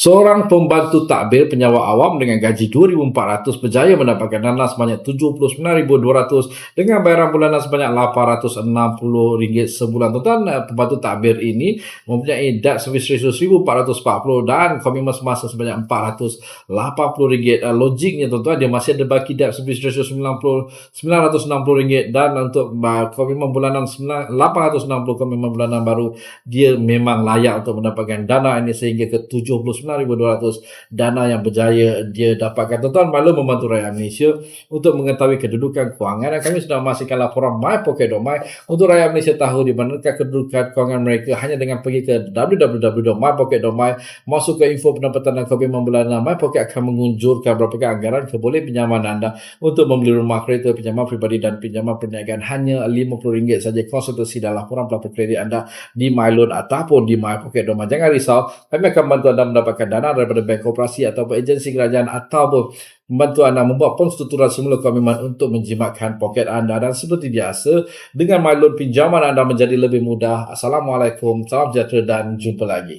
Seorang pembantu takbir penyewa awam dengan gaji 2,400 berjaya mendapatkan dana sebanyak 79,200 dengan bayaran bulanan sebanyak RM860 sebulan. Tuan, eh, pembantu takbir ini mempunyai debt service ratio 1,440 dan komitmen semasa sebanyak RM480. Eh, Logiknya tuan-tuan, dia masih ada baki debt service ratio 90 RM960 dan untuk eh, komitmen bulanan 9 860 komitmen bulanan baru, dia memang layak untuk mendapatkan dana ini sehingga ke 79 RM9,200 dana yang berjaya dia dapatkan. Tuan-tuan malu membantu rakyat Malaysia untuk mengetahui kedudukan kewangan dan kami sudah memastikan laporan My Pocket My untuk rakyat Malaysia tahu di manakah kedudukan kewangan mereka hanya dengan pergi ke www.mypocket.my masuk ke info pendapatan dan komitmen bulanan My Pocket akan mengunjurkan berapa anggaran keboleh pinjaman anda untuk membeli rumah kereta pinjaman peribadi dan pinjaman perniagaan hanya RM50 saja konsultasi dan laporan pelapor kredit anda di MyLoan ataupun di MyPocket.my. Jangan risau, kami akan bantu anda mendapatkan mendapatkan dana daripada bank koperasi ataupun agensi kerajaan ataupun membantu anda membuat penstrukturan semula komitmen untuk menjimatkan poket anda dan seperti biasa dengan my loan pinjaman anda menjadi lebih mudah. Assalamualaikum, salam sejahtera dan jumpa lagi.